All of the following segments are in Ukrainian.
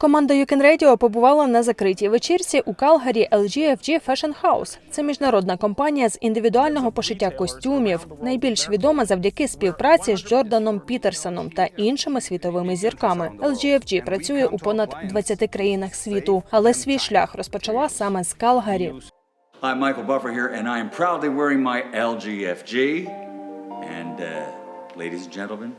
Команда Can Radio побувала на закритій вечірці у Калгарі LGFG Fashion House. Це міжнародна компанія з індивідуального пошиття костюмів, найбільш відома завдяки співпраці з Джорданом Пітерсоном та іншими світовими зірками. LGFG працює у понад 20 країнах світу, але свій шлях розпочала саме з Калгарі. I'm Michael Buffer here, and I am proudly wearing my LGFG. And, uh, ladies and gentlemen,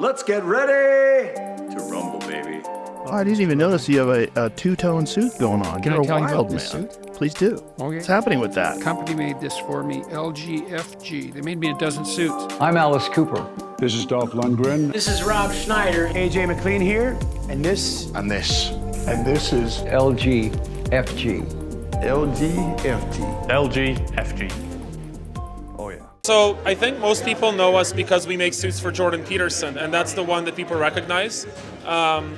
let's get ready to rumble, baby. Oh, I didn't even notice you have a, a two-tone suit going on. Can I You're a tell you about wild this man. suit? Please do. Okay. What's happening with that? company made this for me, LGFG. They made me a dozen suits. I'm Alice Cooper. This is Dolph Lundgren. This is Rob Schneider. AJ McLean here. And this And this. And this is LGFG. LGFT. LGFG. So I think most people know us because we make suits for Jordan Peterson, and that's the one that people recognize. Um,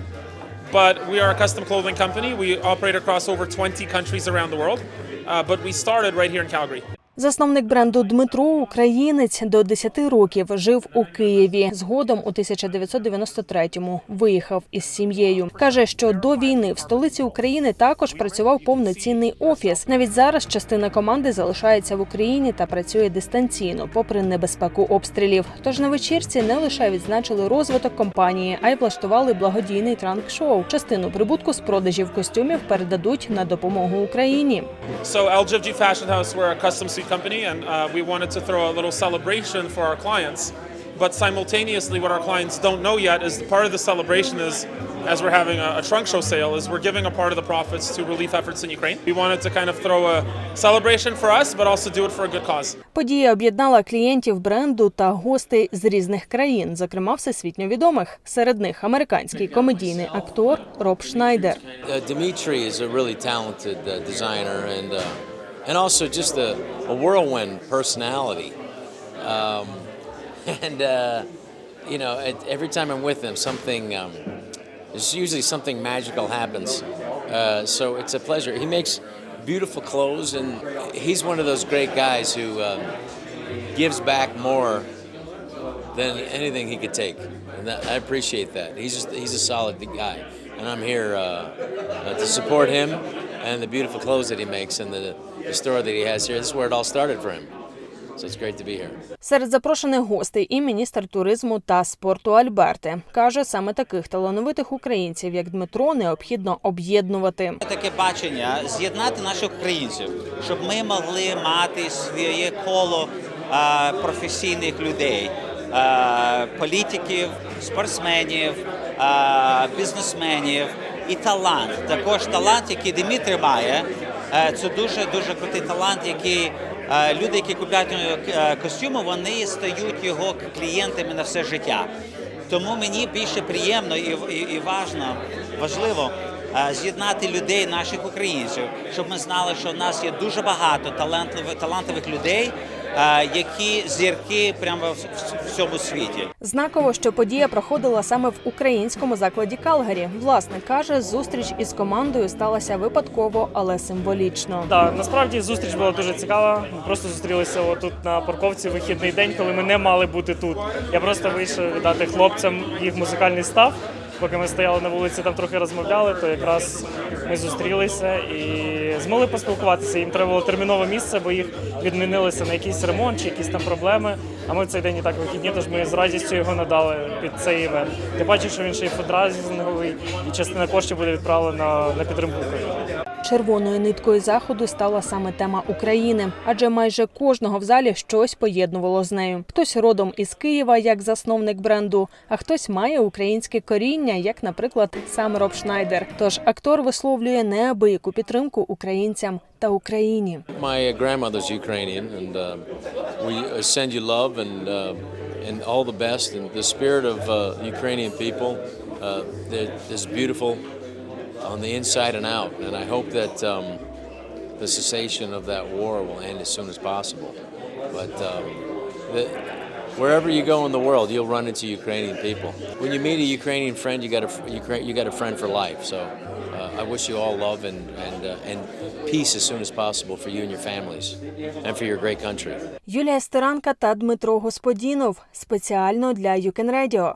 but we are a custom clothing company. We operate across over 20 countries around the world. Uh, but we started right here in Calgary. Засновник бренду Дмитро, українець до 10 років, жив у Києві. Згодом у 1993-му виїхав із сім'єю. Каже, що до війни в столиці України також працював повноцінний офіс. Навіть зараз частина команди залишається в Україні та працює дистанційно, попри небезпеку обстрілів. Тож на вечірці не лише відзначили розвиток компанії, а й влаштували благодійний транк-шоу. Частину прибутку з продажів костюмів передадуть на допомогу Україні. So LGFG Fashion House, we're a custom suit company, and uh, we wanted to throw a little celebration for our clients. But simultaneously, what our clients don't know yet is the part of the celebration is, as we're having a, a trunk show sale, is we're giving a part of the profits to relief efforts in Ukraine. We wanted to kind of throw a celebration for us, but also do it for a good cause. Подія об'єднала клієнтів бренду та гостей з різних країн, зокрема всесвітньо відомих. Серед них американський комедійний актор Роб Шнайдер. Uh, Dimitri is a really talented uh, designer and uh, and also just a, a whirlwind personality. Um, and uh, you know, every time I'm with him, something um, there's usually something magical happens. Uh, so it's a pleasure. He makes beautiful clothes, and he's one of those great guys who um, gives back more than anything he could take, and that, I appreciate that. He's just he's a solid guy, and I'm here uh, uh, to support him and the beautiful clothes that he makes and the, the store that he has here. This is where it all started for him, so it's great to be here. Серед запрошених гостей і міністр туризму та спорту Альберти каже, саме таких талановитих українців, як Дмитро, необхідно об'єднувати. таке бачення з'єднати наших українців, щоб ми могли мати своє коло професійних людей, політиків, спортсменів, е, бізнесменів і талант. Також талант, який Дмитрий має. е, Це дуже дуже крутий талант, який е, люди, які купляють е, костюми, вони стають його клієнтами на все життя. Тому мені більше приємно і, і, і важно, важливо е, з'єднати людей, наших українців, щоб ми знали, що в нас є дуже багато талантливих, талантливих людей, е, які зірки прямо в, всьому світі. Знаково, що подія проходила саме в українському закладі Калгарі. Власник каже, зустріч із командою сталася випадково, але символічно. Так, насправді зустріч була дуже цікава. Ми просто зустрілися отут на парковці вихідний день, коли ми не мали бути тут. Я просто вийшов віддати хлопцям їх музикальний став. Поки ми стояли на вулиці, там трохи розмовляли, то якраз ми зустрілися і змогли поспілкуватися. Їм треба було термінове місце, бо їх відмінилися на якийсь ремонт чи якісь там проблеми. А ми в цей день і так вихідні, тож ми з радістю його надали під цей івент. Ти бачиш, що він ще й фудрайзинговий, і частина коштів буде відправлена на підтримку України. Червоною ниткою заходу стала саме тема України, адже майже кожного в залі щось поєднувало з нею. Хтось родом із Києва, як засновник бренду, а хтось має українське коріння, як, наприклад, сам Роб Шнайдер. Тож актор висловлює неабияку підтримку українцям та Україні. My grandmother's Ukrainian, and uh, we send you love and uh, and uh, uh, beautiful on the inside and out. And I hope that um, the cessation of that war will end as soon as possible. But um, the, wherever you go in the world, you'll run into Ukrainian people. When you meet a Ukrainian friend, you got a fr- Ukra- you got a friend for life. So. Uh, I wish you all love and and uh, and peace as soon as possible for you and your families, and for your great country. Юлія Стеранка та Дмитро Господінов спеціально для Юкен Радіо.